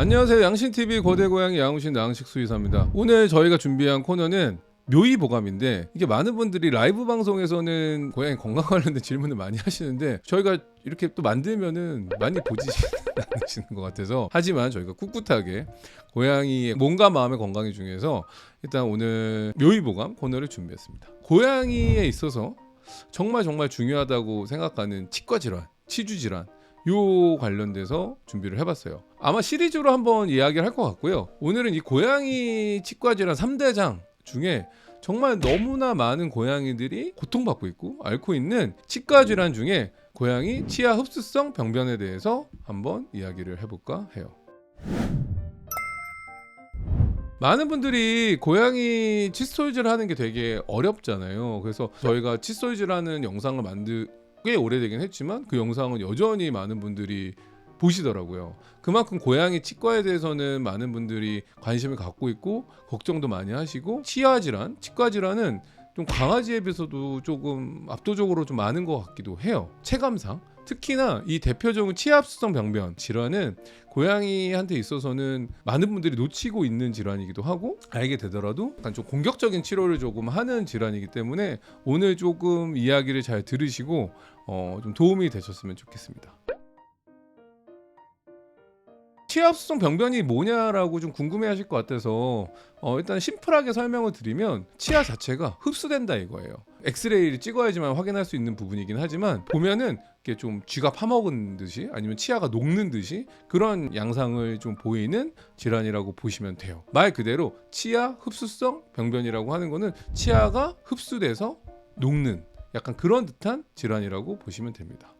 안녕하세요. 양신TV 고대고양이 양우신 나항식 수의사입니다. 오늘 저희가 준비한 코너는 묘이 보감인데 이게 많은 분들이 라이브 방송에서는 고양이 건강 관련된 질문을 많이 하시는데 저희가 이렇게 또 만들면은 많이 보지 않으시는 것 같아서 하지만 저희가 꿋꿋하게 고양이의 몸과 마음의 건강이 중에서 일단 오늘 묘이 보감 코너를 준비했습니다. 고양이에 있어서 정말 정말 중요하다고 생각하는 치과 질환, 치주 질환 요 관련돼서 준비를 해봤어요. 아마 시리즈로 한번 이야기를 할 것 같고요. 오늘은 이 고양이 치과 질환 3대장 중에 정말 너무나 많은 고양이들이 고통받고 있고 앓고 있는 치과 질환 중에 고양이 치아 흡수성 병변에 대해서 한번 이야기를 해볼까 해요. 많은 분들이 고양이 칫솔질 하는 게 되게 어렵잖아요. 그래서 저희가 칫솔질 하는 영상을 만들 꽤 오래되긴 했지만 그 영상은 여전히 많은 분들이 보시더라고요. 그만큼 고양이 치과에 대해서는 많은 분들이 관심을 갖고 있고 걱정도 많이 하시고 치아 질환, 치과 질환은 좀 강아지에 비해서도 조금 압도적으로 좀 많은 것 같기도 해요. 체감상. 특히나 이 대표적인 치아합수성 병변 질환은 고양이한테 있어서는 많은 분들이 놓치고 있는 질환이기도 하고 알게 되더라도 약간 좀 공격적인 치료를 조금 하는 질환이기 때문에 오늘 조금 이야기를 잘 들으시고 어, 좀 도움이 되셨으면 좋겠습니다. 치아합수성 병변이 뭐냐라고 좀 궁금해하실 것 같아서 어, 일단 심플하게 설명을 드리면 치아 자체가 흡수된다 이거예요. 엑스레이를 찍어야지만 확인할 수 있는 부분이긴 하지만 보면은 이게 좀 쥐가 파먹은 듯이 아니면 치아가 녹는 듯이 그런 양상을 좀 보이는 질환이라고 보시면 돼요. 말 그대로 치아 흡수성 병변이라고 하는 거는 치아가 흡수돼서 녹는 약간 그런 듯한 질환이라고 보시면 됩니다.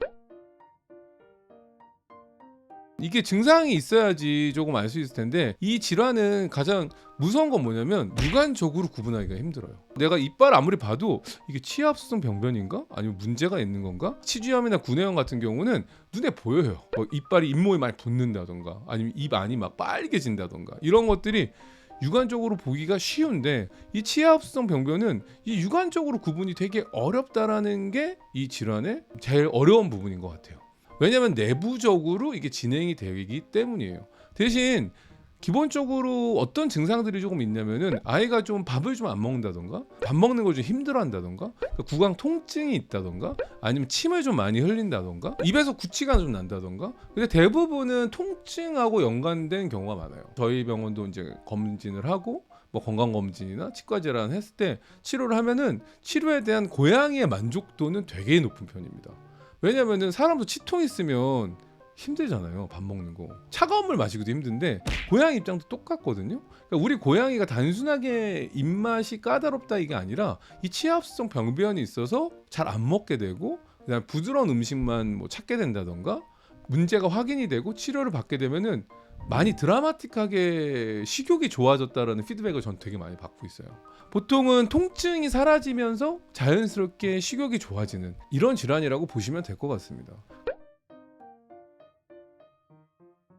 이게 증상이 있어야지 조금 알 수 있을 텐데 이 질환은 가장 무서운 건 뭐냐면 육안적으로 구분하기가 힘들어요. 내가 이빨 아무리 봐도 이게 치아합수성 병변인가? 아니면 문제가 있는 건가? 치주염이나 구내염 같은 경우는 눈에 보여요. 뭐 이빨이 잇몸에 많이 붙는다던가 아니면 입 안이 막 빨개진다던가 이런 것들이 육안적으로 보기가 쉬운데 이 치아합수성 병변은 이 육안적으로 구분이 되게 어렵다라는 게 이 질환의 제일 어려운 부분인 것 같아요. 왜냐하면 내부적으로 이게 진행이 되기 때문이에요. 대신 기본적으로 어떤 증상들이 조금 있냐면은 아이가 좀 밥을 좀 안 먹는다던가 밥 먹는 걸 좀 힘들어한다던가 그러니까 구강 통증이 있다던가 아니면 침을 좀 많이 흘린다던가 입에서 구취가 좀 난다던가. 근데 대부분은 통증하고 연관된 경우가 많아요. 저희 병원도 이제 검진을 하고 뭐 건강 검진이나 치과 질환 했을 때 치료를 하면은 치료에 대한 고양이의 만족도는 되게 높은 편입니다 왜냐면은 사람도 치통 있으면 힘들잖아요. 밥 먹는 거. 차가운 물 마시기도 힘든데 고양이 입장도 똑같거든요. 그러니까 우리 고양이가 단순하게 입맛이 까다롭다 이게 아니라 이 치아합수성 병변이 있어서 잘 안 먹게 되고 그다음 부드러운 음식만 뭐 찾게 된다던가 문제가 확인이 되고 치료를 받게 되면은 많이 드라마틱하게 식욕이 좋아졌다라는 피드백을 전 되게 많이 받고 있어요. 보통은 통증이 사라지면서 자연스럽게 식욕이 좋아지는 이런 질환이라고 보시면 될 것 같습니다.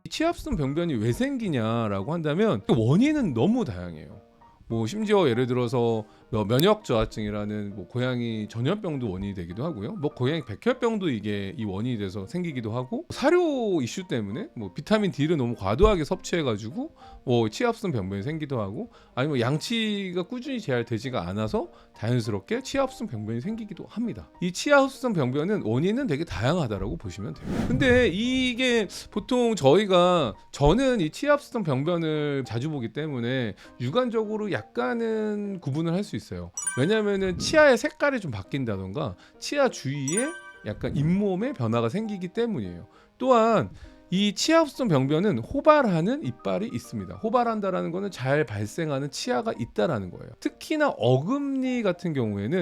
치압성 병변이 왜 생기냐라고 한다면 그 원인은 너무 다양해요. 뭐 심지어 예를 들어서 뭐 면역 저하증이라는 뭐 고양이 전염병도 원인이 되기도 하고요. 뭐 고양이 백혈병도 이게 이 원인이 돼서 생기기도 하고 사료 이슈 때문에 뭐 비타민 D를 너무 과도하게 섭취해가지고 뭐 치압성 병변이 생기도 하고 아니면 양치가 꾸준히 재활되지가 않아서 자연스럽게 치아흡수성 병변이 생기기도 합니다. 이 치아흡수성 병변은 원인은 되게 다양하다라고 보시면 돼요. 근데 이게 보통 저희가 저는 이 치아흡수성 병변을 자주 보기 때문에 육안적으로 약간은 구분을 할 수 있어요. 왜냐면은 치아의 색깔이 좀 바뀐다던가 치아 주위에 약간 잇몸에 변화가 생기기 때문이에요. 또한 이 치아 흡수성 병변은 호발하는 이빨이 있습니다. 호발한다라는 거는 잘 발생하는 치아가 있다라는 거예요. 특히나 어금니 같은 경우에는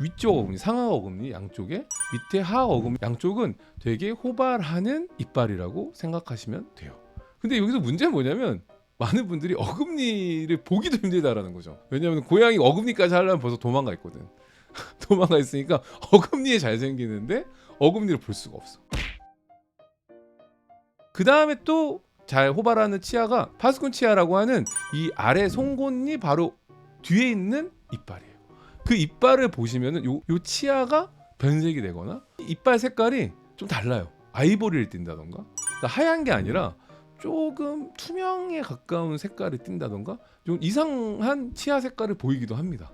위쪽 어금니, 상하 어금니 양쪽에 밑에 하하 어금니 양쪽은 되게 호발하는 이빨이라고 생각하시면 돼요. 근데 여기서 문제는 뭐냐면 많은 분들이 어금니를 보기도 힘들다라는 거죠. 왜냐하면 고양이 어금니까지 하려면 벌써 도망가 있거든. 도망가 있으니까 어금니에 잘 생기는데 어금니를 볼 수가 없어. 그 다음에 또 잘 호발하는 치아가 파스콘 치아라고 하는 이 아래 송곳니 바로 뒤에 있는 이빨이에요. 그 이빨을 보시면은 요, 요 치아가 변색이 되거나 이빨 색깔이 좀 달라요. 아이보리를 띈다던가. 그러니까 하얀 게 아니라 조금 투명에 가까운 색깔을 띈다던가 좀 이상한 치아 색깔을 보이기도 합니다.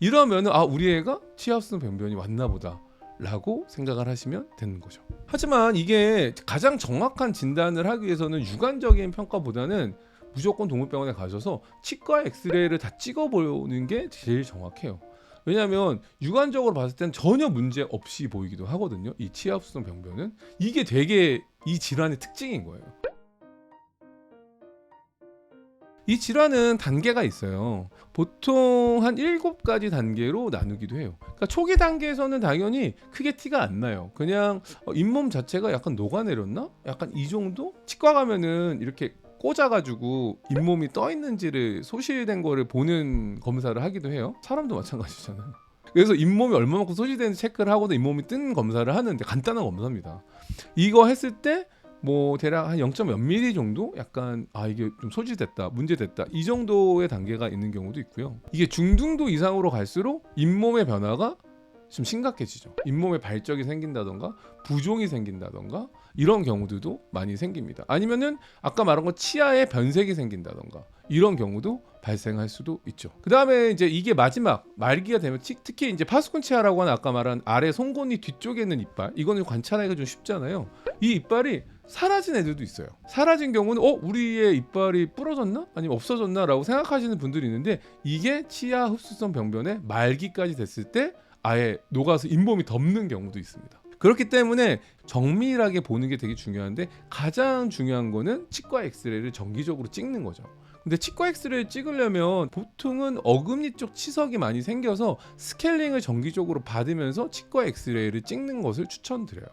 이러면은 아 우리 애가 치아 흡수성 병변이 왔나 보다. 라고 생각을 하시면 되는 거죠. 하지만 이게 가장 정확한 진단을 하기 위해서는 육안적인 평가보다는 무조건 동물병원에 가셔서 치과 엑스레이를 다 찍어보는 게 제일 정확해요. 왜냐하면 육안적으로 봤을 땐 전혀 문제 없이 보이기도 하거든요. 이 치아 흡수성 병변은 이게 되게 이 질환의 특징인 거예요. 이 질환은 단계가 있어요. 보통 한 7가지 단계로 나누기도 해요. 그러니까 초기 단계에서는 당연히 크게 티가 안 나요. 그냥 어, 잇몸 자체가 약간 녹아내렸나? 약간 이 정도? 치과 가면은 이렇게 꽂아가지고 잇몸이 떠 있는지를 소실된 거를 보는 검사를 하기도 해요. 사람도 마찬가지잖아요. 그래서 잇몸이 얼마만큼 소실되는지 체크를 하고도 잇몸이 뜬 검사를 하는데 간단한 검사입니다. 이거 했을 때 뭐 대략 한 0.몇 mm 정도? 약간 아 이게 좀 소실됐다 문제됐다. 이 정도의 단계가 있는 경우도 있고요. 이게 중등도 이상으로 갈수록 잇몸의 변화가 좀 심각해지죠. 잇몸에 발적이 생긴다던가 부종이 생긴다던가 이런 경우들도 많이 생깁니다. 아니면은 아까 말한 것 치아에 변색이 생긴다던가 이런 경우도 발생할 수도 있죠. 그 다음에 이제 이게 마지막 말기가 되면 치- 특히 이제 파스콘 치아라고 하는 아까 말한 아래 송곳니 뒤쪽에 있는 이빨 이거는 관찰하기가 좀 쉽잖아요. 이 이빨이 사라진 애들도 있어요. 사라진 경우는 어 우리의 이빨이 부러졌나 아니면 없어졌나라고 생각하시는 분들이 있는데 이게 치아 흡수성 병변의 말기까지 됐을 때 아예 녹아서 잇몸이 덮는 경우도 있습니다. 그렇기 때문에 정밀하게 보는 게 되게 중요한데 가장 중요한 거는 치과 엑스레이를 정기적으로 찍는 거죠. 근데 치과 엑스레이를 찍으려면 보통은 어금니 쪽 치석이 많이 생겨서 스케일링을 정기적으로 받으면서 치과 엑스레이를 찍는 것을 추천드려요.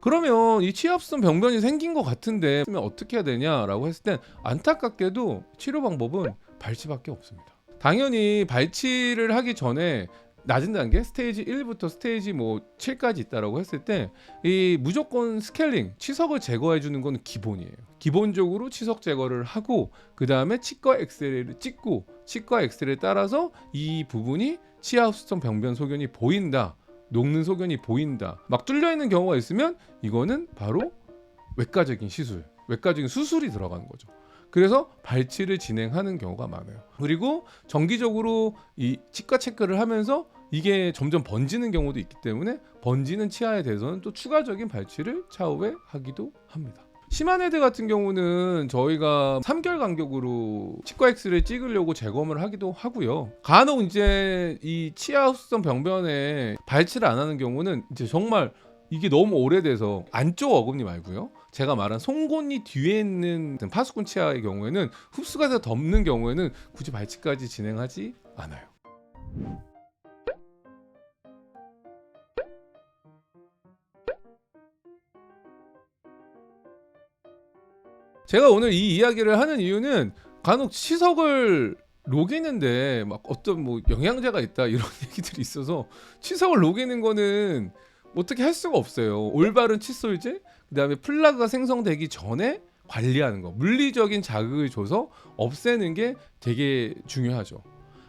그러면 이 치아흡수성 병변이 생긴 것 같은데 그러면 어떻게 해야 되냐라고 했을 땐 안타깝게도 치료 방법은 발치밖에 없습니다. 당연히 발치를 하기 전에 낮은 단계 스테이지 1부터 스테이지 뭐 7까지 있다라고 했을 때 이 무조건 스케일링 치석을 제거해 주는 건 기본이에요. 기본적으로 치석 제거를 하고 그 다음에 치과 엑스레이를 찍고 치과 엑스레이 따라서 이 부분이 치아 흡수성 병변 소견이 보인다. 녹는 소견이 보인다. 막 뚫려 있는 경우가 있으면 이거는 바로 외과적인 시술, 외과적인 수술이 들어가는 거죠. 그래서 발치를 진행하는 경우가 많아요. 그리고 정기적으로 이 치과 체크를 하면서 이게 점점 번지는 경우도 있기 때문에 번지는 치아에 대해서는 또 추가적인 발치를 차후에 하기도 합니다. 심한 애들 같은 경우는 저희가 3개월 간격으로 치과 엑스를 찍으려고 재검을 하기도 하고요. 간혹 이제 이 치아 흡수성 병변에 발치를 안 하는 경우는 이제 정말 이게 너무 오래돼서 안쪽 어금니 말고요. 제가 말한 송곳니 뒤에 있는 파수꾼 치아의 경우에는 흡수가 돼서 덮는 경우에는 굳이 발치까지 진행하지 않아요. 제가 오늘 이 이야기를 하는 이유는 간혹 치석을 녹이는데 막 어떤 뭐 영양제가 있다 이런 얘기들이 있어서 치석을 녹이는 거는 어떻게 할 수가 없어요. 올바른 칫솔제, 그다음에 플라그가 생성되기 전에 관리하는 거, 물리적인 자극을 줘서 없애는 게 되게 중요하죠.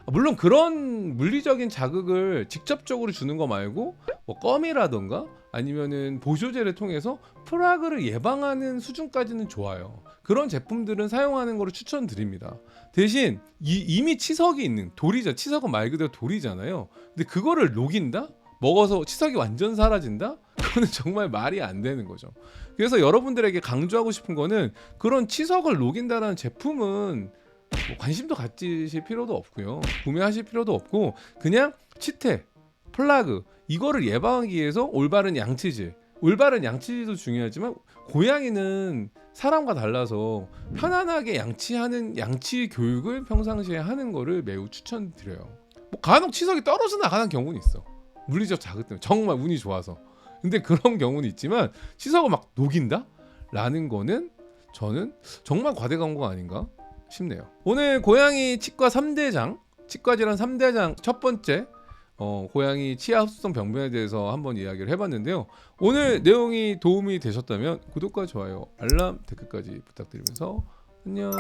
물론 그런 물리적인 자극을 직접적으로 주는 거 말고 뭐 껌이라던가 아니면은 보조제를 통해서 프라그를 예방하는 수준까지는 좋아요. 그런 제품들은 사용하는 거를 추천드립니다. 대신 이, 이미 치석이 있는 돌이죠. 치석은 말 그대로 돌이잖아요. 근데 그거를 녹인다? 먹어서 치석이 완전 사라진다? 그거는 정말 말이 안 되는 거죠. 그래서 여러분들에게 강조하고 싶은 거는 그런 치석을 녹인다라는 제품은 뭐 관심도 가지실 필요도 없고요. 구매하실 필요도 없고 그냥 치태, 플라그 이거를 예방하기 위해서 올바른 양치질, 올바른 양치질도 중요하지만 고양이는 사람과 달라서 편안하게 양치하는 양치 교육을 평상시에 하는 거를 매우 추천드려요. 뭐 간혹 치석이 떨어져 나가는 경우는 있어. 물리적 자극 때문에 정말 운이 좋아서. 근데 그런 경우는 있지만 치석을 막 녹인다? 라는 거는 저는 정말 과대 광고 아닌가 싶네요. 오늘 고양이 치과 3대장, 치과 질환 3대장 첫 번째 어, 고양이 치아 흡수성 병변에 대해서 한번 이야기를 해봤는데요. 오늘 내용이 도움이 되셨다면 구독과 좋아요, 알람, 댓글까지 부탁드리면서 안녕.